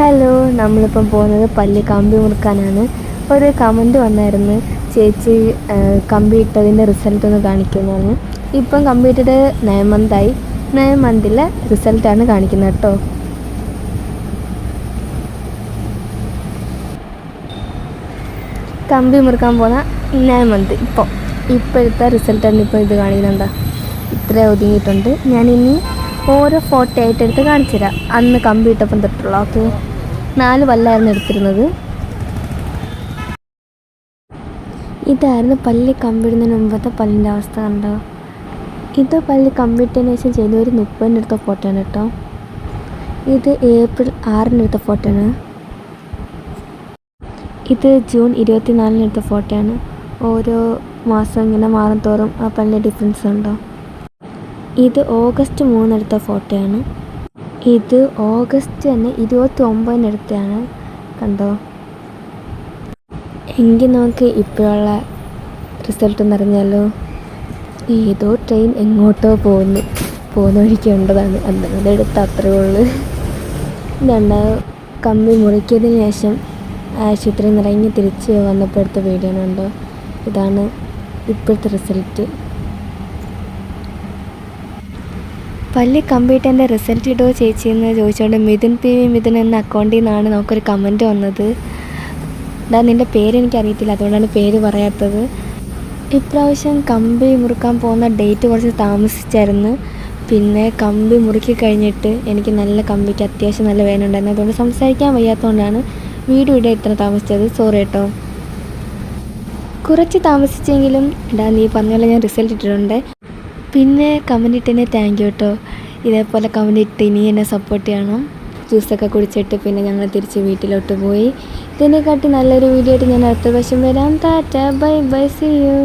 Hello നമ്മളിപ്പം പോകുന്നത് പല്ല് കമ്പി മുറുക്കാനാണ്. ഒരു കമന്റ് വന്നായിരുന്നു. ചേച്ചി കമ്പി ഇട്ടതിന്റെ റിസൾട്ട് ഒന്ന് കാണിക്കുമെന്ന് ഇപ്പം കമ്പി ഇട്ടിട്ട് നയൻ മന്തായി നയൻ മന്തിലെ റിസൾട്ടാണ് കാണിക്കുന്നത് കേട്ടോ. കമ്പി മുറുക്കാൻ പോകുന്ന നയൻ മന്ത് ഇപ്പോൾ ഇപ്പോഴത്തെ റിസൾട്ടാണ് ഇപ്പോൾ ഇത് കാണിക്കുന്നുണ്ടോ ഇത്ര ഒതുങ്ങിയിട്ടുണ്ട്. ഞാനിനി ഓരോ ഫോട്ടോ ആയിട്ട് എടുത്ത് കാണിച്ചു തരാം. അന്ന് കമ്പി ഇട്ടപ്പം തൊട്ടുള്ള ഓക്കെ. നാല് പല്ലായിരുന്നു എടുത്തിരുന്നത്. ഇതായിരുന്നു പല്ല് കമ്പിടുന്നതിന് മുമ്പത്തെ പല്ലിന്റെ അവസ്ഥ കണ്ടോ? ഇത് പല്ല് കമ്പിട്ടതിന് ശേഷം ചെയ്ത ഒരു മുപ്പതിന്റെ അടുത്ത ഫോട്ടോ ആണ് കേട്ടോ. ഇത് ഏപ്രിൽ ആറിന്റെ അടുത്ത ഫോട്ടോ ആണ്. ഇത് ജൂൺ ഇരുപത്തിനാലിന് ഫോട്ടോ ആണ്. ഓരോ മാസം ഇങ്ങനെ മാറും തോറും ആ പല്ലിന്റെ ഡിഫറൻസ് ഉണ്ടോ? ഇത് ഓഗസ്റ്റ് മൂന്നെടുത്ത ഫോട്ടോയാണ്. ഇത് ഓഗസ്റ്റ് തന്നെ ഇരുപത്തി ഒമ്പതിനെടുത്താണ് കണ്ടോ? എങ്കിൽ നമുക്ക് ഇപ്പോഴുള്ള റിസൾട്ട് എന്നറിഞ്ഞാലോ ഏതോ ട്രെയിൻ എങ്ങോട്ടോ പോകുന്നു. പോകുന്ന വഴിക്ക് ഉണ്ടതാണ് എന്തെങ്കിലും എടുത്ത അത്രേ ഉള്ളൂ. ഇതാണ് കമ്പി മുറിക്കിയതിന് ശേഷം ആശുപത്രിയിൽ നിന്ന് ഇറങ്ങി തിരിച്ച് വന്നപ്പോൾ എടുത്ത വീഡിയോ ഉണ്ടോ ഇതാണ് ഇപ്പോഴത്തെ റിസൾട്ട് പള്ളി കമ്പ്യൂട്ടറിന്റെ റിസൾട്ട് ഇടുമോ ചേച്ചി എന്ന് ചോദിച്ചുകൊണ്ട് മിഥുൻ പി വി മിഥുൻ എന്ന അക്കൗണ്ടിൽ നിന്നാണ് നമുക്കൊരു കമന്റ് വന്നത്. ഇതാ നിന്റെ പേര് എനിക്കറിയത്തില്ല അതുകൊണ്ടാണ് പേര് പറയാത്തത്. ഇപ്രാവശ്യം കമ്പി മുറുക്കാൻ പോകുന്ന ഡേറ്റ് കുറച്ച് താമസിച്ചായിരുന്നു. പിന്നെ കമ്പി മുറുക്കി കഴിഞ്ഞിട്ട് എനിക്ക് നല്ല കമ്പിക്ക് അത്യാവശ്യം നല്ല വേദന ഉണ്ടായിരുന്നു. അതുകൊണ്ട് സംസാരിക്കാൻ വയ്യാത്തതുകൊണ്ടാണ് വീഡിയോ ഇടാൻ ഇത്ര താമസിച്ചത്. സോറി കേട്ടോ. കുറച്ച് താമസിച്ചെങ്കിലും എടാ നീ പറഞ്ഞ പോലെ ഞാൻ റിസൾട്ട് ഇട്ടിട്ടുണ്ട്. പിന്നെ ഇട്ടതിന് താങ്ക് യു കേട്ടോ ഇതേപോലെ കമന്റ് ഇട്ട് ഇനി എന്നെ സപ്പോർട്ട് ചെയ്യണം. ജ്യൂസൊക്കെ കുടിച്ചിട്ട് പിന്നെ ഞങ്ങൾ തിരിച്ച് വീട്ടിലോട്ട് പോയി. ഇതിനെക്കാട്ടി നല്ലൊരു വീഡിയോ ആയിട്ട് ഞാൻ അടുത്ത പ്രാവശ്യം വരാം. Tata bye bye see you